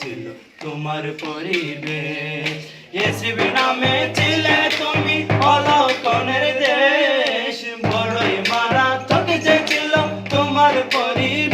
ছিল তোমার পরিবেশ। এসিবি নামে ছিলে তুমি অলকনের দেশ। বড়ই মারা যে ছিল তোমার পরিবেশ